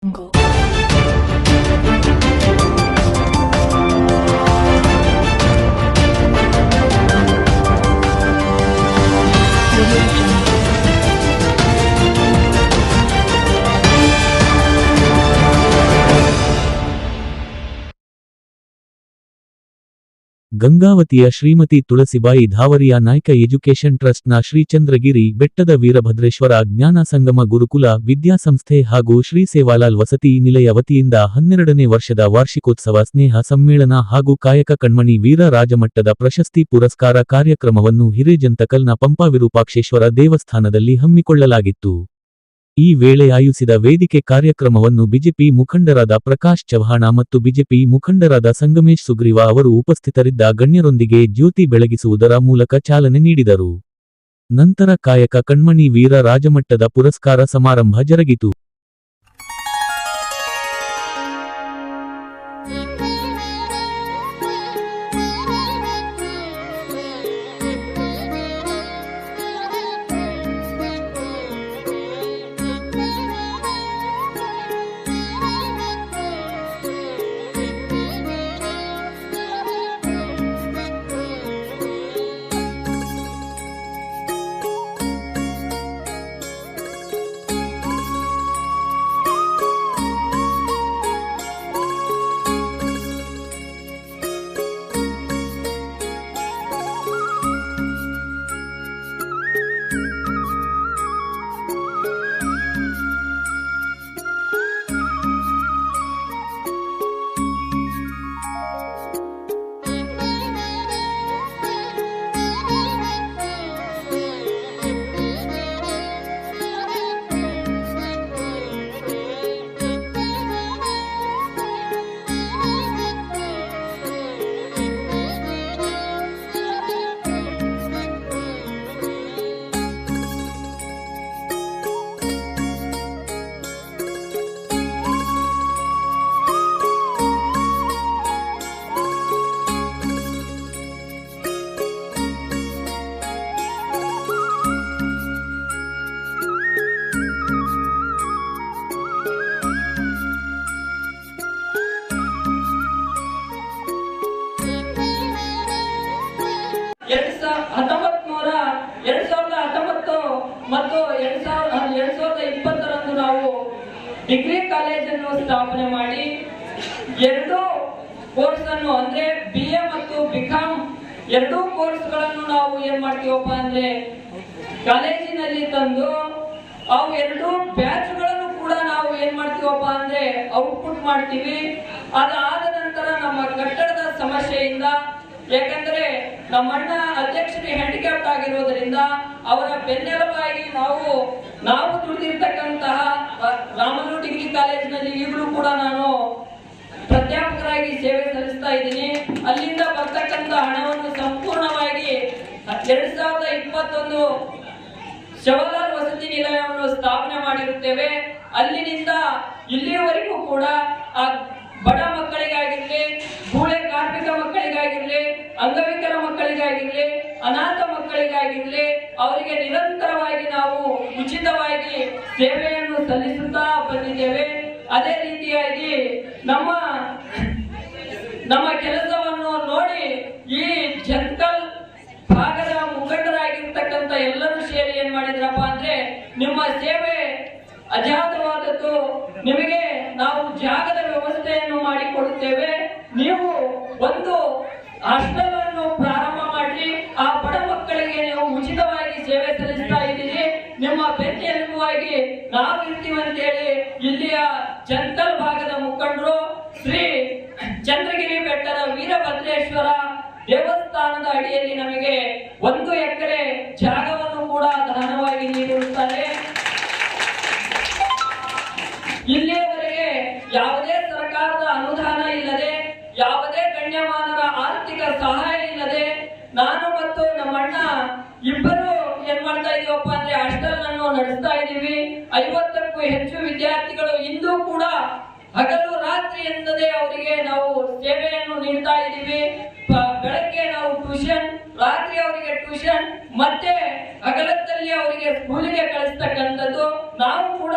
jungle ಗಂಗಾವತಿಯ ಶ್ರೀಮತಿ ತುಳಸಿಬಾಯಿ ಧಾವರಿಯ Naik education ಟ್ರಸ್ಟ್ನ ಶ್ರೀಚಂದ್ರಗಿರಿ ಬೆಟ್ಟದ ವೀರಭದ್ರೇಶ್ವರ ಜ್ಞಾನ ಸಂಗಮ ಗುರುಕುಲ ವಿದ್ಯಾಸಂಸ್ಥೆ ಹಾಗೂ ಶ್ರೀ ಸೇವಾಲಾಲ್ ವಸತಿ ನಿಲಯ ವತಿಯಿಂದ ಹನ್ನೆರಡನೇ ವರ್ಷದ ವಾರ್ಷಿಕೋತ್ಸವ ಸ್ನೇಹ ಸಮ್ಮೇಳನ ಹಾಗೂ ಕಾಯಕ ಕಣ್ಮಣಿ ವೀರ ರಾಜಮಟ್ಟದ ಪ್ರಶಸ್ತಿ ಪುರಸ್ಕಾರ ಕಾರ್ಯಕ್ರಮವನ್ನು ಹಿರೇಜಂತಕಲ್ನ ಪಂಪಾ ವಿರೂಪಾಕ್ಷೇಶ್ವರ ದೇವಸ್ಥಾನದಲ್ಲಿ ಹಮ್ಮಿಕೊಳ್ಳಲಾಗಿತ್ತು. ಈ ವೇಳೆ ಆಯೋಜಿಸಿದ ವೇದಿಕೆ ಕಾರ್ಯಕ್ರಮವನ್ನು ಬಿಜೆಪಿ ಮುಖಂಡರಾದ ಪ್ರಕಾಶ್ ಚವ್ಹಾಣ ಮತ್ತು ಬಿಜೆಪಿ ಮುಖಂಡರಾದ ಸಂಗಮೇಶ್ ಸುಗ್ರೀವ ಅವರು ಉಪಸ್ಥಿತರಿದ್ದ ಗಣ್ಯರೊಂದಿಗೆ ಜ್ಯೋತಿ ಬೆಳಗಿಸುವುದರ ಮೂಲಕ ಚಾಲನೆ ನೀಡಿದರು. ನಂತರ ಕಾಯಕ ಕಣ್ಮಣಿ ವೀರ ರಾಜಮಟ್ಟದ ಪುರಸ್ಕಾರ ಸಮಾರಂಭ ಜರುಗಿತು. ಅನ್ನು ಅಂದ್ರೆ ಬಿ ಎ ಮತ್ತು ಬಿಕಾಂ ಎರಡೂ ಕೋರ್ಸ್ಗಳನ್ನು ನಾವು ಏನ್ ಮಾಡ್ತೀವಪ್ಪ ಅಂದ್ರೆ ಕಾಲೇಜಿನಲ್ಲಿ ತಂದು ಅವು ಎರಡು ಬ್ಯಾಚ್ಗಳನ್ನು ಕೂಡ ನಾವು ಏನ್ ಮಾಡ್ತೀವಪ್ಪ ಅಂದ್ರೆ ಔಟ್ಪುಟ್ ಮಾಡ್ತೀವಿ. ಅದಾದ ನಂತರ ನಮ್ಮ ಕಟ್ಟಡದ ಸಮಸ್ಯೆಯಿಂದ, ಯಾಕಂದ್ರೆ ನಮ್ಮಣ್ಣ ಅಧ್ಯಕ್ಷರಿಗೆ ಹ್ಯಾಂಡಿಕ್ಯಾಪ್ಟ್ ಆಗಿರೋದ್ರಿಂದ ಅವರ ಬೆನ್ನೆಲುಬಾಗಿ ನಾವು ನಾವು ದುಡಿದಿರ್ತಕ್ಕಂತಹ ರಾಮನು ಡಿಗ್ರಿ ಕಾಲೇಜಿನಲ್ಲಿ ಈಗಲೂ ಕೂಡ ನಾನು ಪ್ರಾಧ್ಯಾಪಕರಾಗಿ ಸೇವೆ ಸಲ್ಲಿಸ್ತಾ ಇದ್ದೀನಿ. ಅಲ್ಲಿಂದ ಬರ್ತಕ್ಕಂಥ ಹಣವನ್ನು ಸಂಪೂರ್ಣವಾಗಿ ಎರಡ್ ಸಾವಿರದ ಇಪ್ಪತ್ತೊಂದು ಶವಲಾಲ್ ವಸತಿ ನಿಲಯವನ್ನು ಸ್ಥಾಪನೆ ಮಾಡಿರುತ್ತೇವೆ. ಅಲ್ಲಿನಿಂದ ಇಲ್ಲಿಯವರೆಗೂ ಕೂಡ ಆ ಬಡ ಮಕ್ಕಳಿಗಾಗಿರ್ಲಿ, ಗೂಳೆ ಕಾರ್ಮಿಕ ಮಕ್ಕಳಿಗಾಗಿರ್ಲಿ, ಅಂಗವಿಕಲ ಮಕ್ಕಳಿಗಾಗಿರ್ಲಿ, ಅನಾಥ ಮಕ್ಕಳಿಗಾಗಿರ್ಲಿ, ಅವರಿಗೆ ನಿರಂತರವಾಗಿ ನಾವು ಉಚಿತವಾಗಿ ಸೇವೆಯನ್ನು ಸಲ್ಲಿಸುತ್ತಾ ಬಂದಿದ್ದೇವೆ. ಅದೇ ರೀತಿಯಾಗಿ ನಮ್ಮ ನಮ್ಮ ಕೆಲಸವನ್ನು ನೋಡಿ ಈ ಜಂಟಲ್ ಭಾಗದ ಮುಖಂಡರಾಗಿರ್ತಕ್ಕಂಥ ಎಲ್ಲರೂ ಸೇರಿ ಏನ್ ಮಾಡಿದ್ರಪ್ಪ ಅಂದ್ರೆ ನಿಮ್ಮ ಸೇವೆ ಅಜಾತವಾದದ್ದು. ನಿಮಗೆ ನಾವು ಜಾಗದ ವ್ಯವಸ್ಥೆಯನ್ನು ಮಾಡಿಕೊಡುತ್ತೇವೆ. ನೀವು ಒಂದು ಹಾಸ್ಟೆಲ್ ಅನ್ನು ನಾವು ಇರ್ತೀವಿ ಅಂತೇಳಿ ಇಲ್ಲಿಯ ಜಂತಲ್ ಭಾಗದ ಮುಖಂಡರು ಶ್ರೀ ಚಂದ್ರಗಿರಿ ಬೆಟ್ಟದ ವೀರಭದ್ರೇಶ್ವರ ದೇವಸ್ಥಾನದ ಅಡಿಯಲ್ಲಿ ನಮಗೆ ಒಂದು ಎಕರೆ ಜಾಗವನ್ನು ಕೂಡ ದಾನವಾಗಿ ನೀಡಿರುತ್ತಾರೆ. ಇಲ್ಲಿಯವರೆಗೆ ಯಾವುದೇ ಸರ್ಕಾರದ ಅನುದಾನ ಇಲ್ಲದೆ ಯಾವುದೇ ಗಣ್ಯಮಾನರ ಆರ್ಥಿಕ ಸಹಾಯ ಇಲ್ಲದೆ ನಾನು ಮತ್ತು ನಮ್ಮಣ್ಣ ಇಬ್ಬರು ಏನ್ ಮಾಡ್ತಾ ಇದೀವಪ್ಪ ಅಂದ್ರೆ ಅನ್ನು ನಡೆಸ್ತಾ ಇದ್ದೀವಿ. ಐವತ್ತಕ್ಕೂ ಹೆಚ್ಚು ವಿದ್ಯಾರ್ಥಿಗಳು ಇಂದು ಕೂಡ ಹಗಲು ರಾತ್ರಿ ಎಂದದೇ ಅವರಿಗೆ ನಾವು ಸೇವೆಯನ್ನು ನೀಡ್ತಾ ಇದ್ದೀವಿ. ಬೆಳಗ್ಗೆ ನಾವು ಟ್ಯೂಷನ್, ರಾತ್ರಿ ಅವರಿಗೆ ಟ್ಯೂಷನ್, ಮತ್ತೆ ಹಗಲತ್ತಲ್ಲಿ ಅವರಿಗೆ ಸ್ಕೂಲಿಗೆ ಕಳಿಸ್ತಕ್ಕಂಥದ್ದು. ನಾವು ಕೂಡ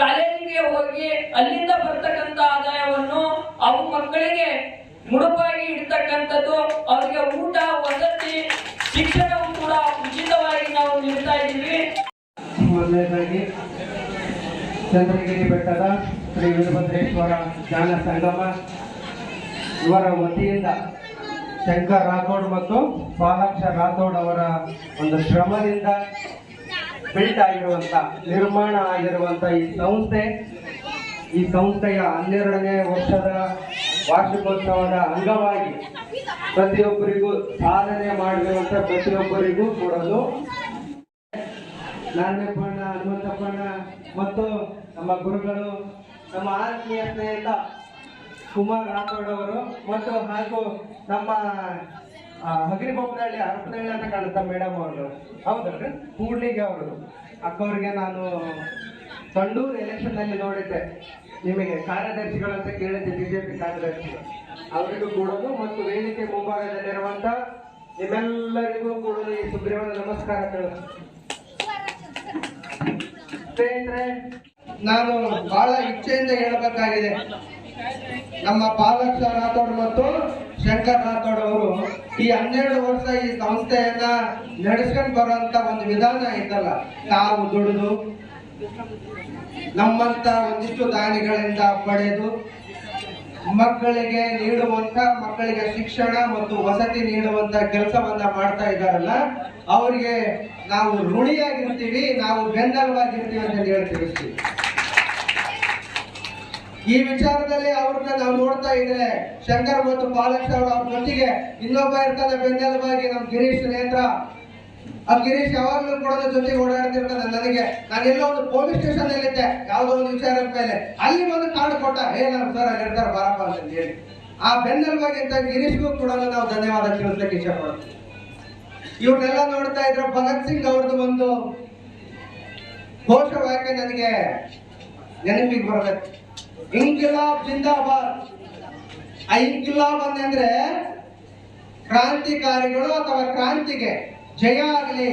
ಕಾಲೇಜಿಗೆ ಹೋಗಿ ಅಲ್ಲಿಂದ ಬರ್ತಕ್ಕಂಥ ಆದಾಯವನ್ನು ಅವು ಮಕ್ಕಳಿಗೆ ಮುಡುಪಾಗಿ ಇಡ್ತಕ್ಕಂಥದ್ದು. ಅವರಿಗೆ ಊಟ ಮೊದಲನೇದಾಗಿ ಚಂದ್ರಗಿರಿ ಬೆಟ್ಟದ ಶ್ರೀ ವೀರಭದ್ರೇಶ್ವರ ಜ್ಞಾನ ಸಂಗಮ. ಇವರ ವತಿಯಿಂದ ಶಂಕರ್ ರಾಥೋಡ್ ಮತ್ತು ಬಾಲಾಕ್ಷ ರಾಥೋಡ್ ಅವರ ಒಂದು ಶ್ರಮದಿಂದ ಬಿಲ್ಟ್ ಆಗಿರುವಂಥ ನಿರ್ಮಾಣ ಆಗಿರುವಂತ ಈ ಸಂಸ್ಥೆ. ಈ ಸಂಸ್ಥೆಯ ಹನ್ನೆರಡನೇ ವರ್ಷದ ವಾರ್ಷಿಕೋತ್ಸವದ ಅಂಗವಾಗಿ ಪ್ರತಿಯೊಬ್ಬರಿಗೂ ಸಾಧನೆ ಮಾಡಿರುವಂತ ಪ್ರತಿಯೊಬ್ಬರಿಗೂ ಕೊಡಲು ನಾರಾಯಣಪ್ಪಣ್ಣ ಹನುಮಂತಪ್ಪಣ್ಣ ಮತ್ತು ನಮ್ಮ ಗುರುಗಳು, ನಮ್ಮ ಆತ್ಮೀಯ ಸ್ನೇಹಿತ ಕುಮಾರ್ ರಾಥೋಡ್ ಅವರು ಮತ್ತು ಹಾಗೂ ನಮ್ಮ ಹಗರಿಬೊಮ್ಮನಹಳ್ಳಿ ಹರಪನಹಳ್ಳಿ ಅಂತ ಕಾಣುತ್ತ ಮೇಡಮ್ ಅವರು ಹೌದಲ್ರಿ? ಕೂಡ್ಲಿಗೆ ಅವರು ಅಕ್ಕವ್ರಿಗೆ ನಾನು ಸಂಡೂರು ಎಲೆಕ್ಷನ್ನಲ್ಲಿ ನೋಡಿದ್ದೆ. ನಿಮಗೆ ಕಾರ್ಯದರ್ಶಿಗಳಂತ ಕೇಳಿದ್ದೆ ಬಿಜೆಪಿ ಕಾರ್ಯದರ್ಶಿಗಳು. ಅವರಿಗೂ ಕೂಡಲು ಮತ್ತು ವೇದಿಕೆ ಮುಂಭಾಗದಲ್ಲಿರುವಂತ ನಿಮ್ಮೆಲ್ಲರಿಗೂ ಕೂಡ ಈ ಸುಗ್ರೀವನ ನಮಸ್ಕಾರ ಸ್ನೇಹಿತರೆ ನಾನು ಬಹಳ ಇಚ್ಛೆಯಿಂದ ಹೇಳಬೇಕಾಗಿದೆ. ನಮ್ಮ ಪಾಲಕ್ಷ ರಾಥೋಡ್ ಮತ್ತು ಶಂಕರ್ ರಾಥೋಡ್ ಅವರು ಈ ಹನ್ನೆರಡು ವರ್ಷ ಈ ಸಂಸ್ಥೆಯನ್ನ ನಡೆಸ್ಕೊಂಡು ಬರುವಂತ ಒಂದು ವಿಧಾನ ಐತಲ್ಲ, ತಾವು ದುಡಿದು ನಮ್ಮಂತ ಒಂದಿಷ್ಟು ದಾನಿಗಳಿಂದ ಪಡೆದು ಮಕ್ಕಳಿಗೆ ನೀಡುವಂತ, ಮಕ್ಕಳಿಗೆ ಶಿಕ್ಷಣ ಮತ್ತು ವಸತಿ ನೀಡುವಂತ ಕೆಲಸವನ್ನ ಮಾಡ್ತಾ ಇದ್ದಾರಲ್ಲ, ಅವರಿಗೆ ನಾವು ಋಣಿಯಾಗಿರ್ತೀವಿ, ನಾವು ಬೆಂಬಲವಾಗಿರ್ತೀವಿ ಅಂತ ಹೇಳಿ ತಿಳಿಸ್ತೀವಿ ಈ ವಿಚಾರದಲ್ಲಿ ಅವ್ರನ್ನ ನಾವು ನೋಡ್ತಾ ಇದ್ರೆ, ಶಂಕರ್ ಮತ್ತು ಬಾಲಕೃಷ್ಣ ಅವರು ಅವ್ರ ಜೊತೆಗೆ ಇನ್ನೊಬ್ಬ ಇರ್ತಾನೆ ಬೆನ್ನೆಲುಬಾಗಿ ನಮ್ ಗಿರೀಶ್ ನೇತ್ರ. ಆ ಗಿರೀಶ್ ಯಾವಾಗ್ಲೂ ಕೂಡ ಜೊತೆಗೆ ಓಡಾಡ್ತಿರ್ತಾನೆ ನನಗೆ. ನಾನು ಎಲ್ಲೋ ಒಂದು ಪೊಲೀಸ್ ಸ್ಟೇಷನ್ ಅಲ್ಲಿದ್ದೆ ಯಾವ್ದೋ ಒಂದು ವಿಚಾರದ ಮೇಲೆ. ಅಲ್ಲಿ ಒಂದು ಕಾರ್ಡ್ ಕೊಟ್ಟ, ಏ, ನಾನು ಸರ್ ಬರಪ್ಪ ಬಾರಪ್ಪ ಅಂತ ಹೇಳಿ. ಆ ಬೆನ್ನೆಲುಬಾಗಿ ಅಂತ ಗಿರೀಶ್ಗೂ ಕೂಡ ನಾವು ಧನ್ಯವಾದ ತಿಳಿಸ್ಲಿಕ್ಕೆ ಇಷ್ಟಪಡ್ತೀವಿ ಇವ್ರನ್ನೆಲ್ಲ ನೋಡ್ತಾ ಇದ್ರೆ ಭಗತ್ ಸಿಂಗ್ ಅವ್ರದ್ದು ಒಂದು ಘೋಷವಾಕ್ಯ ನನಗೆ ನೆನಪಿಗೆ ಬರಬೇಕು. ಇಂಕಿಲಾಬ್ ಜಿಂದಾಬಾದ್. ಆ ಇನ್ಕಿಲಾಬ್ ಅಂದ್ರೆ ಕ್ರಾಂತಿಕಾರಿಗಳು ಅಥವಾ ಕ್ರಾಂತಿಗೆ ಜಯ ಆಗಲಿ.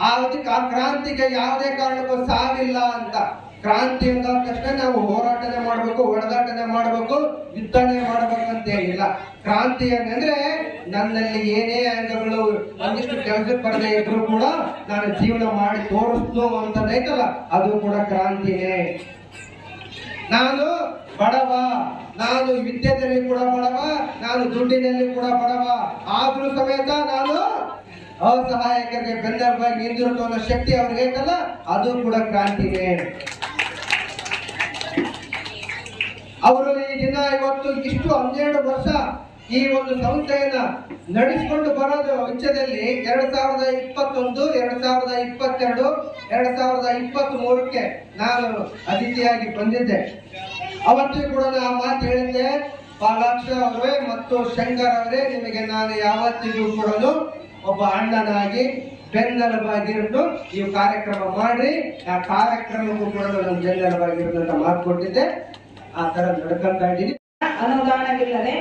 ಆ ಕ್ರಾಂತಿಗೆ ಯಾವುದೇ ಕಾರಣಕ್ಕೂ ಸಾವಿಲ್ಲ ಅಂತ. ಕ್ರಾಂತಿ ಅಂದ ತಕ್ಷಣ ನಾವು ಹೋರಾಟನೆ ಮಾಡಬೇಕು ಹೊಡೆದಾಟನೆ ಮಾಡಬೇಕು, ಯುದ್ಧನೆ ಮಾಡಬೇಕು ಅಂತ ಹೇಳಿಲ್ಲ ಕ್ರಾಂತಿ ಅಂದ್ರೆ ನನ್ನಲ್ಲಿ ಏನೇ ಅಂಗಗಳು ಒಂದಿಷ್ಟು ಕೆಲಸ ಬರದೇ ಇದ್ರು ಕೂಡ ನಾನು ಜೀವನ ಮಾಡಿ ತೋರಿಸ್ತು ಅಂತದೈತಲ್ಲ ಅದು ಕೂಡ ಕ್ರಾಂತಿನೇ. ನಾನು ಬಡವ, ನಾನು ವಿದ್ಯೆಯಲ್ಲಿ ಕೂಡ ಬಡವ, ನಾನು ದುಡ್ಡಿನಲ್ಲಿ ಕೂಡ ಬಡವ. ಆದ್ರೂ ಸಮೇತ ನಾನು ಅಸಹಾಯಕರಿಗೆ ಬೆನ್ನೆಲುಬಾಗಿ ನಿಂತಿರುತ್ತೋ ಅನ್ನೋ ಶಕ್ತಿ ಅವ್ರಿಗೆ ಐತಲ್ಲ ಅದು ಕೂಡ ಕ್ರಾಂತಿನೇ. ಅವರು ಈ ದಿನ ಇವತ್ತು ಇಷ್ಟು ಹನ್ನೆರಡು ವರ್ಷ ಈ ಒಂದು ಸಂಸ್ಥೆಯನ್ನ ನಡೆಸಿಕೊಂಡು ಬರೋದು ವೆಚ್ಚದಲ್ಲಿ ಎರಡ್ ಸಾವಿರದ ಇಪ್ಪತ್ತೊಂದು, ಎರಡ್ ಸಾವಿರದ ಇಪ್ಪತ್ತೆರಡು, ಎರಡ್ ಸಾವಿರದ ಇಪ್ಪತ್ತ್ ಮೂರಕ್ಕೆ ನಾನು ಅತಿಥಿಯಾಗಿ ಬಂದಿದ್ದೆ. ಅವತ್ತು ಕೂಡ ಆ ಮಾತು ಹೇಳಿದ್ದೆ. ಪಾಲಾಕ್ಷ ಅವರೇ ಮತ್ತು ಶಂಕರ್ ಅವರೇ, ನಿಮಗೆ ನಾನು ಯಾವತ್ತಿಗೂ ಕೊಡಲು ಒಬ್ಬ ಅಣ್ಣನಾಗಿ ಬೆನ್ನೆಲುಬಾಗಿರ್ದು ಈ ಕಾರ್ಯಕ್ರಮ ಮಾಡಿ ಆ ಕಾರ್ಯಕ್ರಮಕ್ಕೂ ಕೂಡ ನಾನು ಬೆನ್ನೆಲುಬಾಗಿರೋದಂತ ಮಾತು ಕೊಟ್ಟಿದ್ದೆ. ಆ ತರ ನಡ್ಕೊಂತ ಇದ್ದೀನಿ. ಅನುದಾನವಿಲ್ಲದೆ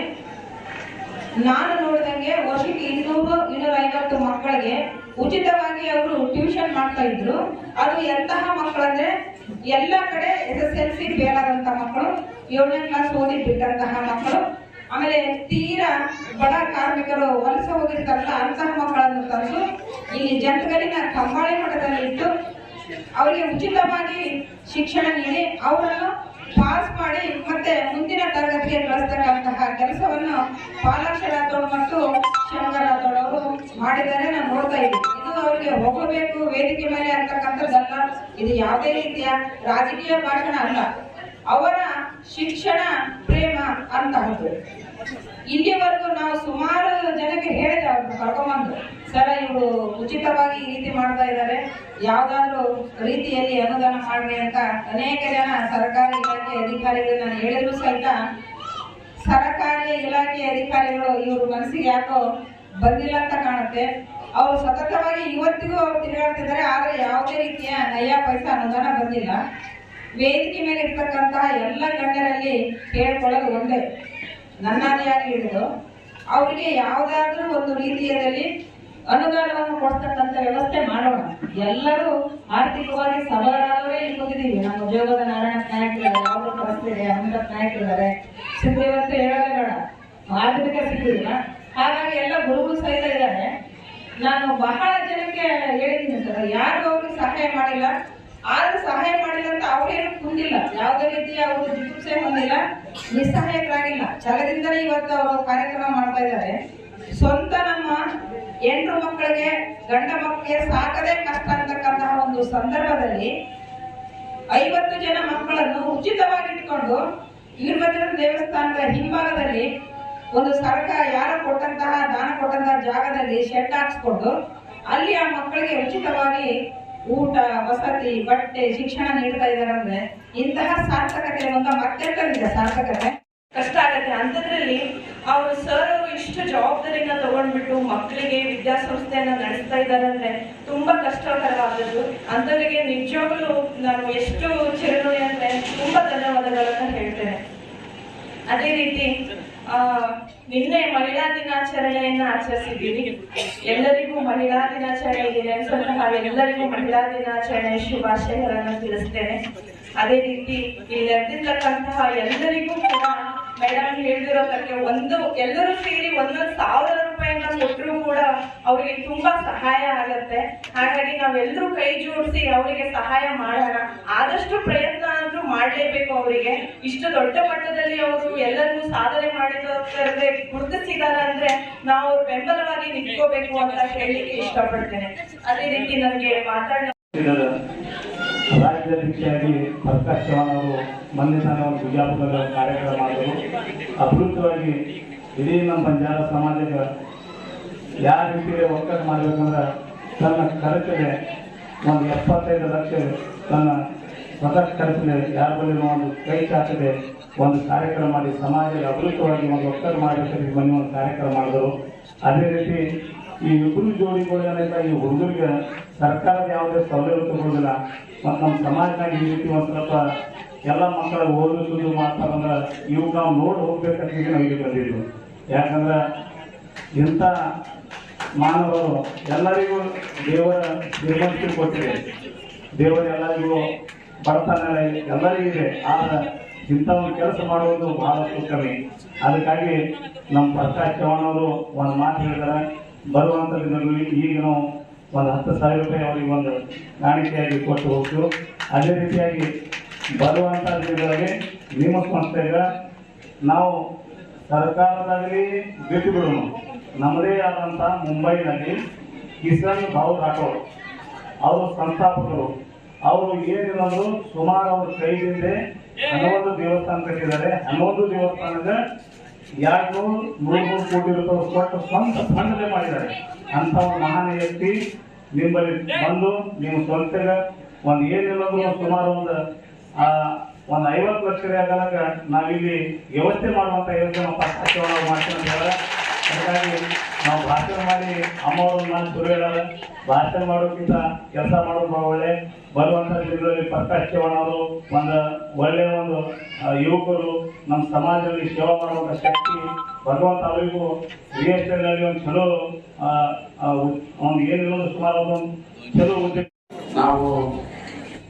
ನಾನು ನೋಡಿದಂಗೆ ವರ್ಷಕ್ಕೆ ಇನ್ನೂರು ಇನ್ನೂರ ಐವತ್ತು ಮಕ್ಕಳಿಗೆ ಉಚಿತವಾಗಿ ಅವರು ಟ್ಯೂಷನ್ ಮಾಡ್ತಾ ಇದ್ರು. ಅದು ಎಂತಹ ಮಕ್ಕಳಂದ್ರೆ ಎಲ್ಲ ಕಡೆ S S L C fail ಆದಂತಹ ಮಕ್ಕಳು, ಏಳನೇ ಕ್ಲಾಸ್ ಓದಿ ಬಿಟ್ಟಂತಹ ಮಕ್ಕಳು, ಆಮೇಲೆ ತೀರಾ ಬಡ ಕಾರ್ಮಿಕರು ವಲಸೆ ಹೋಗಿರ್ತಾರಲ್ಲ ಅಂತಹ ಮಕ್ಕಳನ್ನು ತಂದು ಇಲ್ಲಿ ಜಂತಗಲಿನ ಕಂಬಾಳೆ ಮಠದಲ್ಲಿ ಇಟ್ಟು ಅವರಿಗೆ ಉಚಿತವಾಗಿ ಶಿಕ್ಷಣ ನೀಡಿ ಅವರನ್ನು ಪಾಸ್ ಮಾಡಿ ಮತ್ತೆ ಮುಂದಿನ ತರಗತಿಗೆ ಕಳಿಸ್ತಕ್ಕಂತಹ ಕೆಲಸವನ್ನು ಪಾಲಾಕ್ಷ ರಾಥೋಡ್ ಮತ್ತು ಶಂಕರ ರಾಥೋಡ್ ಅವರು ಮಾಡಿದ್ದಾರೆ. ನಾವು ನೋಡ್ತಾ ಇದ್ದೀವಿ ಇದು ಅವರಿಗೆ ಹೋಗಬೇಕು, ವೇದಿಕೆ ಮೇಲೆ ಅಂತಕ್ಕಂಥದ್ದಲ್ಲ ಇದು ಯಾವುದೇ ರೀತಿಯ ರಾಜಕೀಯ ಭಾಷಣ ಅಲ್ಲ. ಅವರ ಶಿಕ್ಷಣ, ಪ್ರೇಮ ಅಂತ ಇಲ್ಲಿವರೆಗೂ ನಾವು ಸುಮಾರು ಜನಕ್ಕೆ ಹೇಳಿದೆ ಅವ್ರನ್ನ ಕರ್ಕೊಂಬಂದು, ಸರ್, ಇವರು ಉಚಿತವಾಗಿ ಈ ರೀತಿ ಮಾಡ್ತಾ ಇದ್ದಾರೆ ಯಾವ್ದಾದ್ರು ರೀತಿಯಲ್ಲಿ ಅನುದಾನ ಮಾಡ್ರಿ ಅಂತ ಅನೇಕ ಜನ ಸರ್ಕಾರಿ ಇಲಾಖೆ ಅಧಿಕಾರಿಗಳು ನಾನು ಹೇಳಿದ್ರು ಸಹಿತ, ಸರ್ಕಾರಿ ಇಲಾಖೆ ಅಧಿಕಾರಿಗಳು ಇವ್ರ ಮನಸ್ಸಿಗೆ ಯಾಕೋ ಬಂದಿಲ್ಲ ಅಂತ ಕಾಣುತ್ತೆ. ಅವರು ಸತತವಾಗಿ ಇವತ್ತಿಗೂ ಅವ್ರು ತಿರುಗಾಡ್ತಿದ್ದಾರೆ, ಆದ್ರೆ ಯಾವುದೇ ರೀತಿಯ ನಯ ಪೈಸಾ ಅನುದಾನ ಬಂದಿಲ್ಲ. ವೇದಿಕೆ ಮೇಲೆ ಇರ್ತಕ್ಕಂತಹ ಎಲ್ಲ ಗಣ್ಯರಲ್ಲಿ ಹೇಳ್ಕೊಳ್ಳೋದು ಒಂದೇ. ನನ್ನಾದಿಯಾಗಿ ಹಿಡಿದು ಅವರಿಗೆ ಯಾವುದಾದ್ರೂ ಒಂದು ರೀತಿಯಲ್ಲಿ ಅನುದಾನವನ್ನು ಕೊಡ್ತಕ್ಕಂತ ವ್ಯವಸ್ಥೆ ಮಾಡೋಣ. ಎಲ್ಲರೂ ಆರ್ಥಿಕವಾಗಿ ಸಬಲರಾದವರೇ ಇಲ್ಲಿ ಹೋಗಿದ್ದೀವಿ ನಮ್ಮ ಉದ್ಯೋಗದ ನಾರಾಯಣ ನಾಯಕರಿದ್ದಾರೆ ಯಾವುದೋ ಪರಿಸ್ಥಿತಿ ಅಮೃತ ನಾಯಕರಿದ್ದಾರೆ ವ್ಯವಸ್ಥೆ ಹೇಳೋದೇ ಬೇಡ. ಆಧುನಿಕ ಸಿಕ್ಕಿಲ್ಲ ಹಾಗಾಗಿ ಎಲ್ಲ ಗುರುಗಳು ಸಹಿತ ಇದ್ದಾರೆ. ನಾನು ಬಹಳ ಜನಕ್ಕೆ ಹೇಳಿದ್ದೀನಿ ಸರ್, ಯಾರಿಗೂ ಅವ್ರಿಗೆ ಸಹಾಯ ಮಾಡಿಲ್ಲ. ಆದ್ರೂ ಸಹಾಯ ಮಾಡಿಲ್ಲ ಅಂತ ಅವರೇನು ಕುಂದಿಲ್ಲ. ಯಾವುದೇ ರೀತಿಯ ಅವರು ಜಿಗುಪ್ಸೆ ಹೊಂದಿಲ್ಲ ನಿಸ್ಸಹಾಯಕರಾಗಿಲ್ಲ ಛಲದಿಂದಲೇ ಇವತ್ತು ಅವರು ಕಾರ್ಯಕ್ರಮ ಮಾಡ್ತಾ ಇದ್ದಾರೆ. ಸ್ವಂತ ನಮ್ಮ ಎಂಟು ಮಕ್ಕಳಿಗೆ, ಗಂಡ ಮಕ್ಕಳಿಗೆ ಸಾಕದೇ ಕಷ್ಟ ಅಂತಕ್ಕಂತಹ ಒಂದು ಸಂದರ್ಭದಲ್ಲಿ ಐವತ್ತು ಜನ ಮಕ್ಕಳನ್ನು ಉಚಿತವಾಗಿ ಇಟ್ಕೊಂಡು ವೀರಭದ್ರ ದೇವಸ್ಥಾನದ ಹಿಂಭಾಗದಲ್ಲಿ ಒಂದು ಸರ್ಕಾರ ಯಾರು ಕೊಟ್ಟಂತಹ, ದಾನ ಕೊಟ್ಟಂತಹ ಜಾಗದಲ್ಲಿ ಶೆಡ್ ಹಾಕ್ಸ್ಕೊಂಡು ಅಲ್ಲಿ ಆ ಮಕ್ಕಳಿಗೆ ಉಚಿತವಾಗಿ ಊಟ, ವಸತಿ, ಬಟ್ಟೆ, ಶಿಕ್ಷಣ ನೀಡ್ತಾ ಇದ್ದಾರೆ ಇಂತಹ ಸಾರ್ಥಕತೆ ಒಂದು ಮತ್ತೆಷ್ಟಲ್ಲಿದೆ ಸಾರ್ಥಕತೆ. ಕಷ್ಟ ಆಗತ್ತೆ. ಅಂಥದ್ರಲ್ಲಿ ಅವರು ಸರ್ ಅವರು ಇಷ್ಟು ಜವಾಬ್ದಾರಿನ ತಗೊಂಡ್ಬಿಟ್ಟು ಮಕ್ಕಳಿಗೆ ವಿದ್ಯಾಸಂಸ್ಥೆಯನ್ನ ನಡೆಸ್ತಾ ಇದ್ದಾರೆ ಅಂದ್ರೆ ತುಂಬಾ ಕಷ್ಟಕರವಾದದ್ದು. ಅಂಥವರಿಗೆ ನಿಜವಾಗ್ಲೂ ನಾನು ಎಷ್ಟು ಚಿರಋಣಿ ಅಂದ್ರೆ ತುಂಬಾ ಧನ್ಯವಾದಗಳನ್ನ ಹೇಳ್ತೇನೆ. ಅದೇ ರೀತಿ, ಆ ನಿನ್ನೆ ಮಹಿಳಾ ದಿನಾಚರಣೆಯನ್ನ ಆಚರಿಸಿದ್ದೀವಿ. ಎಲ್ಲರಿಗೂ ಮಹಿಳಾ ದಿನಾಚರಣೆಗೆ ಹಾಗೆ ಎಲ್ಲರಿಗೂ ಮಹಿಳಾ ದಿನಾಚರಣೆ ಶುಭಾಶಯಗಳನ್ನು ತಿಳಿಸ್ತೇನೆ. ಅದೇ ರೀತಿ ಇಲ್ಲಿ ನೆರೆದಿರ್ತಕ್ಕಂತಹ ಎಲ್ಲರಿಗೂ ಕೂಡ ಹೇಳಿದಿರೋದಕ್ಕೆ ಒಂದು ಎಲ್ಲರೂ ಸೇರಿ ಒಂದೊಂದು ಸಾವಿರ ರೂಪಾಯಿನ ಕೊಟ್ಟರು ಕೂಡ ಅವರಿಗೆ ತುಂಬಾ ಸಹಾಯ ಆಗತ್ತೆ. ಹಾಗಾಗಿ ನಾವೆಲ್ಲರೂ ಕೈ ಜೋಡಿಸಿ ಅವರಿಗೆ ಸಹಾಯ ಮಾಡೋಣ. ಆದಷ್ಟು ಪ್ರಯತ್ನ ಆದ್ರೂ ಮಾಡಲೇಬೇಕು ಅವರಿಗೆ. ಇಷ್ಟು ದೊಡ್ಡ ಮಟ್ಟದಲ್ಲಿ ಅವರು ಎಲ್ಲರಿಗೂ ಸಾಧನೆ ಮಾಡಿದ್ರೆ ಗುರುತಿಸಿದಾರೆ ಅಂದ್ರೆ ನಾವು ಅವ್ರ ಬೆಂಬಲವಾಗಿ ನಿಂತ್ಕೋಬೇಕು ಅಂತ ಹೇಳಲಿಕ್ಕೆ ಇಷ್ಟಪಡ್ತೇನೆ. ಅದೇ ರೀತಿ ನನಗೆ ಮಾತಾಡ ಇದರ ರಾಜ್ಯಾಧ್ಯಕ್ಷರಾಗಿ ಪ್ರಕಾಶ್ ಅವರು ಮೊನ್ನೆ ತಾನೇ ಒಂದು ಕಾರ್ಯಕ್ರಮ ಮಾಡಿದರು ಅಭಿವೃದ್ಧವಾಗಿ ಇಡೀ ನಮ್ಮ ಬಂಜಾರ ಸಮಾಜಕ್ಕೆ ಯಾವ ರೀತಿಯಲ್ಲಿ ಒಕ್ಕಟ್ಟು ಮಾಡ್ಬೇಕಂದ್ರೆ ತನ್ನ ಖರ್ಚಿಗೆ ಒಂದು ಎಪ್ಪತ್ತೈದು ಲಕ್ಷ ತನ್ನ ಸ್ವತಃ ಖರ್ಚಿಗೆ ಯಾರ ಬಳಿ ಒಂದು ಕೈ ಚಾಚದೆ ಒಂದು ಕಾರ್ಯಕ್ರಮ ಮಾಡಿ ಸಮಾಜದ ಅಭಿವೃದ್ಧವಾಗಿ ಒಂದು ಒಕ್ಕಟ್ಟು ಮಾಡಬೇಕಂತ ಬನ್ನಿ ಒಂದು ಕಾರ್ಯಕ್ರಮ ಮಾಡಿದರು ಅದೇ ರೀತಿ ಈ ಇಬ್ಬರು ಜೋಡಿಗಳು ಏನೈತೆ ಈ ಹುಡುಗರಿಗೆ ಸರ್ಕಾರದ ಯಾವುದೇ ಸೌಲಭ್ಯ ಕೊಡೋದಿಲ್ಲ ಮತ್ತು ನಮ್ಮ ಸಮಾಜದಾಗ ಈ ರೀತಿ ಒಂದು ಸ್ವಲ್ಪ ಎಲ್ಲ ಮಕ್ಕಳ ಓದಿಸೋದು ಮಾಡ್ತಾರಂದ್ರೆ ಇವಾಗ ನಾವು ನೋಡಿ ಹೋಗ್ಬೇಕಂತ ನಮಗೆ ಬಂದಿದ್ವಿ. ಯಾಕಂದ್ರೆ ಇಂಥ ಮಾನವರು ಎಲ್ಲರಿಗೂ ದೇವರ ಶ್ರೀಮಂತಿಕೆ ಕೊಟ್ಟಿದೆ. ದೇವರು ಎಲ್ಲರಿಗೂ ಬರ್ತಾನೆ ಎಲ್ಲರಿಗಿದೆ ಆದ್ರೆ ಇಂಥ ಒಂದು ಕೆಲಸ ಮಾಡುವುದು ಬಹಳ ಕಮ್ಮಿ ಅದಕ್ಕಾಗಿ ನಮ್ಮ ಪ್ರಕಾಶ್ ಚವ್ಹಾಣ್ ಅವರು ಒಂದು ಮಾತು ಹೇಳಿದ್ದಾರೆ. ಬರುವಂಥ ದಿನಗಳಲ್ಲಿ ಈಗ ನಾವು ಒಂದು ಹತ್ತು ಸಾವಿರ ರೂಪಾಯಿ ಅವರಿಗೆ ಒಂದು ಕಾಣಿಕೆಯಾಗಿ ಕೊಟ್ಟು ಹೋಗ್ತೀವಿ. ಅದೇ ರೀತಿಯಾಗಿ ಬರುವಂಥ ದಿನಗಳಿಗೆ ನಿಮ್ಮ ಸಂಸ್ಥೆಗೆ ನಾವು ಸರ್ಕಾರದಾಗಲಿ ಬಿಟ್ಟು ಬಿಡೋಣ ನಮ್ಮದೇ ಆದಂಥ ಮುಂಬೈನಲ್ಲಿ ಕಿಸನ್ ಭಾವ್ ರಾಠೋಡ್ ಅವರು ಸಂಸ್ಥಾಪಕರು. ಅವರು ಏನಿರೋದು ಸುಮಾರು ಅವ್ರ ಕೈಯಿಂದ ಹನ್ನೊಂದು ದೇವಸ್ಥಾನ ಕಟ್ಟಿದ್ದಾರೆ. ಹನ್ನೊಂದು ದೇವಸ್ಥಾನದ ಎರಡು ನೂರು ನೂರು ಕೋಟಿ ರೂಪಾಯಿ ಕೊಟ್ಟು ಸ್ವಂತ ಫಂಡಲ್ಲೇ ಮಾಡಿದ್ದಾರೆ. ಅಂತ ಮಹಾನ್ ವ್ಯಕ್ತಿ. ನಿಮ್ಮಲ್ಲಿ ಬಂದು ನೀವು ಸ್ವಂತ ಒಂದು ಏನಿಲ್ಲ ಸುಮಾರು ಒಂದು ಒಂದು ಐವತ್ತು ಲಕ್ಷ ನಾವು ನಾವಿಲ್ಲಿ ವ್ಯವಸ್ಥೆ ಮಾಡುವಂತ ಯೋಜನೆ ಪಕ್ಷವನ್ನು ಮಾಡ್ತೀವಿ ಅಂತ ಹೇಳ ಹಾಗಾಗಿ ನಾವು ಭಾಷಣ ಮಾಡಿ ಅಮ್ಮವರು ನಾನು ಶುರು ಹೇಳಲ್ಲ ಭಾಷಣ ಮಾಡೋಕ್ಕಿಂತ ಕೆಲಸ ಮಾಡೋದು ಬಹಳ ಒಳ್ಳೆ. ಬರುವಂತ ದಿನಗಳಲ್ಲಿ ಪ್ರಕಾಶ್ ಅವರು ಒಂದು ಒಳ್ಳೆಯ ಒಂದು ಯುವಕರು ನಮ್ಮ ಸಮಾಜದಲ್ಲಿ ಸೇವಾ ಮಾಡುವಂತ ಶಕ್ತಿ ಭಗವಂತ ಅವರಿಗೂ ರಿಯಲ್ ಒಂದು ಚಲೋ ಒಂದು ಏನಿರೋದು ಸುಮಾರು ಒಂದು ಚಲೋ ಉದ್ಯೋಗ ನಾವು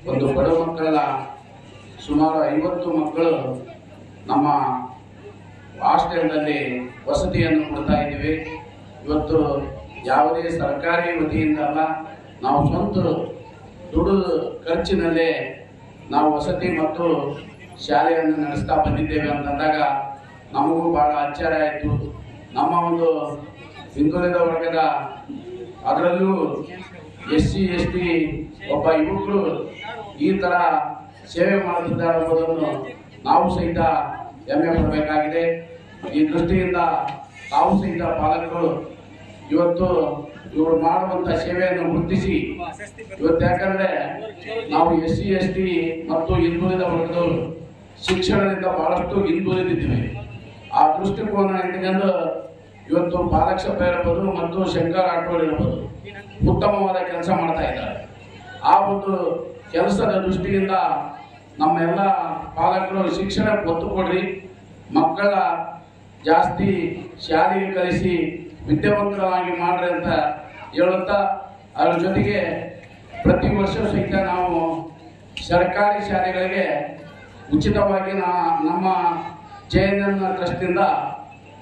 ಒಂದು ಬಡ ಮಕ್ಕಳ ಸುಮಾರು ಐವತ್ತು ಮಕ್ಕಳು ನಮ್ಮ ಹಾಸ್ಟೆಲ್ನಲ್ಲಿ ವಸತಿಯನ್ನು ಕೊಡ್ತಾ ಇದ್ದೀವಿ. ಇವತ್ತು ಯಾವುದೇ ಸರ್ಕಾರಿ ವತಿಯಿಂದ ಅಲ್ಲ, ನಾವು ಸ್ವಂತ ದುಡ್ಡು ಖರ್ಚಿನಲ್ಲೇ ನಾವು ವಸತಿ ಮತ್ತು ಶಾಲೆಯನ್ನು ನಡೆಸ್ತಾ ಬಂದಿದ್ದೇವೆ ಅಂತಂದಾಗ ನಮಗೂ ಬಹಳ ಆಶ್ಚರ್ಯ ಆಯಿತು. ನಮ್ಮ ಒಂದು ಹಿಂದುಳಿದ ವರ್ಗದ ಅದರಲ್ಲೂ ಎಸ್ ಸಿ ಎಸ್ ಟಿ ಒಬ್ಬ ಯುವಕರು ಈ ಥರ ಸೇವೆ ಮಾಡುತ್ತಿದ್ದಾರೆ ಎಂಬುದನ್ನು ನಾವು ಸಹಿತ ಹೆಮ್ಮೆ ಪಡಬೇಕಾಗಿದೆ ಈ ದೃಷ್ಟಿಯಿಂದ ತಾವು ಸಹಿತ ಪಾಲಕರು, ಇವತ್ತು ಇವರು ಮಾಡುವಂತ ಸೇವೆಯನ್ನು ಗುರುತಿಸಿ, ಇವತ್ತು ಯಾಕಂದ್ರೆ ನಾವು ಎಸ್ ಸಿ ಎಸ್ ಟಿ ಮತ್ತು ಹಿಂದುಳಿದ ವರ್ಗದವರು ಶಿಕ್ಷಣದಿಂದ ಬಹಳಷ್ಟು ಹಿಂದುಳಿದಿದ್ದೀವಿ. ಆ ದೃಷ್ಟಿಕೋನ ಇಟ್ಕೊಂಡು ಇವತ್ತು ಪಾಲಕ್ಷಪ್ಪ ಇರಬಹುದು ಮತ್ತು ಶಂಕರ್ ಆಟೋಡ್ ಇರಬಹುದು ಉತ್ತಮವಾದ ಕೆಲಸ ಮಾಡ್ತಾ ಇದ್ದಾರೆ. ಆ ಒಂದು ಕೆಲಸದ ದೃಷ್ಟಿಯಿಂದ ನಮ್ಮೆಲ್ಲ ಪಾಲಕರು ಶಿಕ್ಷಣ ಒತ್ತು ಕೊಡ್ರಿ. ಮಕ್ಕಳ ಜಾಸ್ತಿ ಶಾಲೆಗೆ ಕಲಿಸಿ ವಿದ್ಯಾವಂತರಾಗಿ ಮಾಡ್ರಿ ಅಂತ ಹೇಳುತ್ತಾ, ಅದ್ರ ಜೊತೆಗೆ ಪ್ರತಿ ವರ್ಷ ಸಹಿತ ನಾವು ಸರ್ಕಾರಿ ಶಾಲೆಗಳಿಗೆ ಉಚಿತವಾಗಿ ನಾ, ನಮ್ಮ ಜೆ ಎನ್ ಎನ್ ಟ್ರಸ್ಟಿಂದ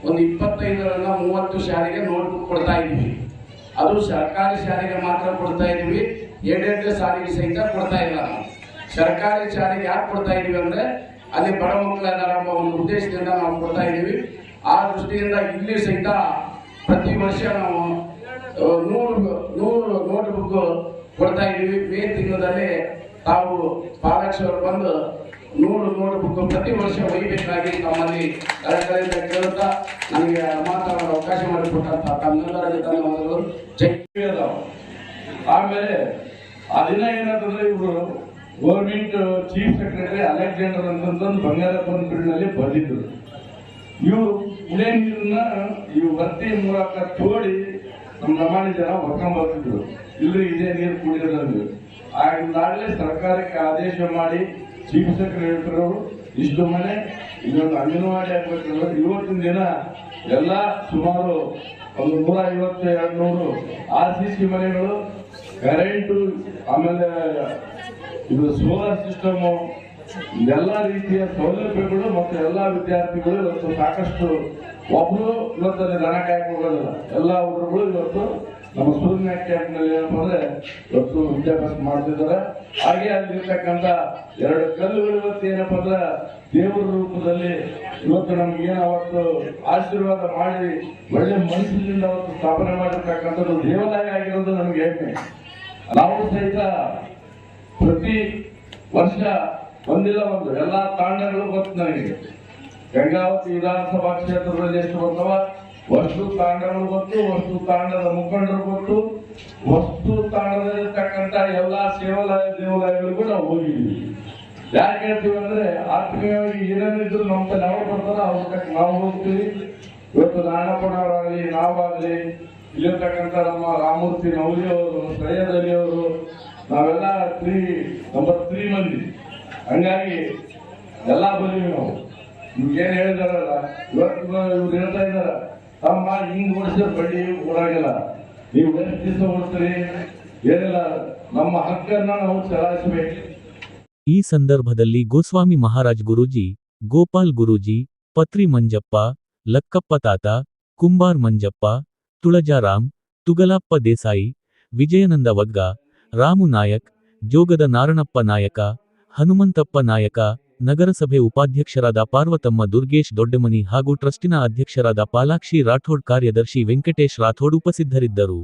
ಒಂದು ಇಪ್ಪತ್ತೈದರಿಂದ ಮೂವತ್ತು ಶಾಲೆಗೆ ನೋಟ್ಬುಕ್ ಕೊಡ್ತಾ ಇದ್ದೀವಿ. ಅದು ಸರ್ಕಾರಿ ಶಾಲೆಗೆ ಮಾತ್ರ ಕೊಡ್ತಾ ಇದ್ದೀವಿ. ಎರಡೆರಡು ಶಾಲೆಗೆ ಸಹಿತ ಕೊಡ್ತಾ ಇಲ್ಲ ನಾವು. ಸರ್ಕಾರಿ ಶಾಲೆಗೆ ಯಾಕೆ ಕೊಡ್ತಾ ಇದೀವಿ ಅಂದ್ರೆ ಅಲ್ಲಿ ಬಡ ಇದಾರೆ ಒಂದು ಉದ್ದೇಶದಿಂದ ನಾವು ಕೊಡ್ತಾ ಇದ್ದೀವಿ ಆ ದೃಷ್ಟಿಯಿಂದ ಇಲ್ಲಿ ಸಹಿತ ಪ್ರತಿ ವರ್ಷ ನಾವು ನೂರು ನೂರು ನೋಟ್ ಬುಕ್ ಕೊಡ್ತಾ ಇದ್ದೀವಿ ಮೇ ತಿಂಗಳಲ್ಲಿ ತಾವು ಪಾಲಕ್ಷರು ಬಂದು ನೂರು ನೋಟ್ ಬುಕ್ ಪ್ರತಿ ವರ್ಷ ಒಯ್ಯಬೇಕಾಗಿ ತಮ್ಮಲ್ಲಿ ಕಳಕಳಿಯಿಂದ ಕೇಳುತ್ತಾ ನನಗೆ ಮಾತಾಡಲು ಅವಕಾಶ ಮಾಡಿಕೊಟ್ಟಂತ ತಮ್ಮೆಲ್ಲರಲ್ಲಿ ಧನ್ಯವಾದಗಳು ಜೈ. ಆಮೇಲೆ ಆ ದಿನ ಏನಂತಂದ್ರೆ ಇವರು ಗೌರ್ಮೆಂಟ್ ಚೀಫ್ ಸೆಕ್ರೆಟರಿ ಅಲೆಕ್ಸಾಂಡರ್ ಅಂತಂದು ಬಂಗಾರಪ್ಪನ ಬೀಡಿನಲ್ಲಿ ಬಂದಿದ್ರು ಇವರು ಉಳೆ ನೀರನ್ನ ಈ ಭರ್ತಿ ಮೂಲಕ ತೋಡಿ ನಮ್ಮ ಲಮಾಣಿ ಜನ ಹೊರ್ಕೊಂಡ್ಬರ್ತಿದ್ರು ಬರ್ತಿದ್ರು. ಇಲ್ರಿ, ಇದೇ ನೀರು ಕುಡಿಯೋದಂದ್ರು ಆಗಲೇ ಸರ್ಕಾರಕ್ಕೆ ಆದೇಶ ಮಾಡಿ ಚೀಫ್ ಸೆಕ್ರೆಟರಿ ಅವರು ಇಷ್ಟು ಮನೆ ಇದೊಂದು ಅಂಗನವಾಡಿ ಆಗ್ಬೇಕಂದ್ರೆ ಇವತ್ತಿನ ದಿನ ಎಲ್ಲ ಸುಮಾರು ಒಂದು ನೂರ ಐವತ್ತು ಎರಡು ನೂರು ಆರ್ ಸಿ ಸಿ ಮನೆಗಳು, ಕರೆಂಟು, ಆಮೇಲೆ ಇದು ಸೋಲಾರ್ ಸಿಸ್ಟಮು, ಎಲ್ಲ ರೀತಿಯ ಸೌಲಭ್ಯಗಳು ಮತ್ತು ಎಲ್ಲ ವಿದ್ಯಾರ್ಥಿಗಳು ಇವತ್ತು ಸಾಕಷ್ಟು ಒಬ್ರು ಇವತ್ತು ದನ ಎಲ್ಲ ಒಬ್ಬರುಗಳು ಇವತ್ತು ನಮ್ಮ ಸೂರ್ಯ ಕ್ಯಾಂಪ್ನಲ್ಲಿ ಅಂದ್ರೆ ಇವತ್ತು ವಿದ್ಯಾಭ್ಯಾಸ ಮಾಡ್ತಿದ್ದಾರೆ. ಹಾಗೆ ಅಲ್ಲಿರ್ತಕ್ಕಂಥ ಎರಡು ಕಲ್ಲುಗಳು ಇವತ್ತು ಏನಪ್ಪ ಅಂದ್ರೆ ದೇವರ ರೂಪದಲ್ಲಿ ಇವತ್ತು ನಮ್ಗೆ ಅವತ್ತು ಆಶೀರ್ವಾದ ಮಾಡಿ ಒಳ್ಳೆ ಮನಸ್ಸಿನಿಂದ ಅವತ್ತು ಸ್ಥಾಪನೆ ಮಾಡಿರ್ತಕ್ಕಂಥದ್ದು ದೇವಾಲಯ ಆಗಿರೋದು ನಮ್ಗೆ ಹೆಮ್ಮೆ ನಾವು ಸಹಿತ ಪ್ರತಿ ವರ್ಷ ಒಂದಿಲ್ಲ ಒಂದು, ಎಲ್ಲಾ ತಾಂಡಗಳು ಗೊತ್ತು ನನಗೆ. ಗಂಗಾವತಿ ವಿಧಾನಸಭಾ ಕ್ಷೇತ್ರದಲ್ಲಿ ಎಷ್ಟು ಬರ್ತಾವ? ವಸ್ತು ತಾಂಡಗಳು ಗೊತ್ತು, ವಸ್ತು ತಾಂಡದ ಮುಖಂಡರು ಗೊತ್ತು. ವಸ್ತು ತಾಂಡದಲ್ಲಿರ್ತಕ್ಕಂಥ ಎಲ್ಲಾ ಸೇವಾಲಯ ದೇವಾಲಯಗಳಿಗೂ ನಾವು ಹೋಗಿದ್ದೀವಿ ಯಾಕೆ ಹೇಳ್ತೀವಿ ಅಂದ್ರೆ ಆತ್ಮೀಯವಾಗಿ ಏನೇನಿದ್ರು ನಮ್ಮ ಅವ್ರು ಬರ್ತಾರ ಅವ್ರ ನಾವು ಹೋಗ್ತೀವಿ. ಇವತ್ತು ನಾರಾಯಣಪ್ಪನವರಾಗಲಿ ನಾವಾಗಲಿ, ಇಲ್ಲಿರ್ತಕ್ಕಂಥ ನಮ್ಮ ರಾಮೂರ್ತಿ ನವಲಿ ಅವರು ಸೈಯದ್ ಅವರು ನಾವೆಲ್ಲ ತ್ರೀ ನಂಬರ್ ತ್ರೀ ಮಂದಿ. ಹಂಗಾಗಿ ಎಲ್ಲ ಬಂದೀವಿ ನಾವು. ಏನು ಹೇಳಿದಾರಲ್ಲ, ಇವತ್ತು ಇವ್ರು ಹೇಳ್ತಾ ಇದ್ದಾರ ತಮ್ಮ ಹಿಂಗ್ ಓಡಿಸಿದ್ರೆ ಬಳ್ಳಿ ಊರಾಗಿಲ್ಲ ನೀವು ಎಷ್ಟು ದಿವಸ ಓಡ್ತೀರಿ ಏನಿಲ್ಲ, ನಮ್ಮ ಹಕ್ಕನ್ನ ನಾವು ಚಲಾಯಿಸಬೇಕು. ಈ ಸಂದರ್ಭದಲ್ಲಿ ಗೋಸ್ವಾಮಿ ಮಹಾರಾಜ್ ಗುರೂಜಿ, ಗೋಪಾಲ್ ಗುರೂಜಿ, ಪತ್ರಿ ಮಂಜಪ್ಪ, ಲಕ್ಕಪ್ಪ ತಾತ, ಕುಂಬಾರ್ ಮಂಜಪ್ಪ, ತುಳಜಾರಾಮ್, ತುಗಲಪ್ಪ ದೇಸಾಯಿ, ವಿಜಯನಂದ ವಗ್ಗ ರಾಮು ನಾಯಕ್, ಜೋಗದ ನಾರಣಪ್ಪ ನಾಯಕ, ಹನುಮಂತಪ್ಪ ನಾಯಕ, ನಗರಸಭೆ ಉಪಾಧ್ಯಕ್ಷರಾದ ಪಾರ್ವತಮ್ಮ ದುರ್ಗೇಶ್ ದೊಡ್ಡಮನಿ ಹಾಗೂ ಟ್ರಸ್ಟಿನ ಅಧ್ಯಕ್ಷರಾದ ಪಾಲಾಕ್ಷಿ ರಾಠೋಡ್ ಕಾರ್ಯದರ್ಶಿ ವೆಂಕಟೇಶ್ ರಾಥೋಡ್ ಉಪಸಿದ್ಧರಿದ್ದರು.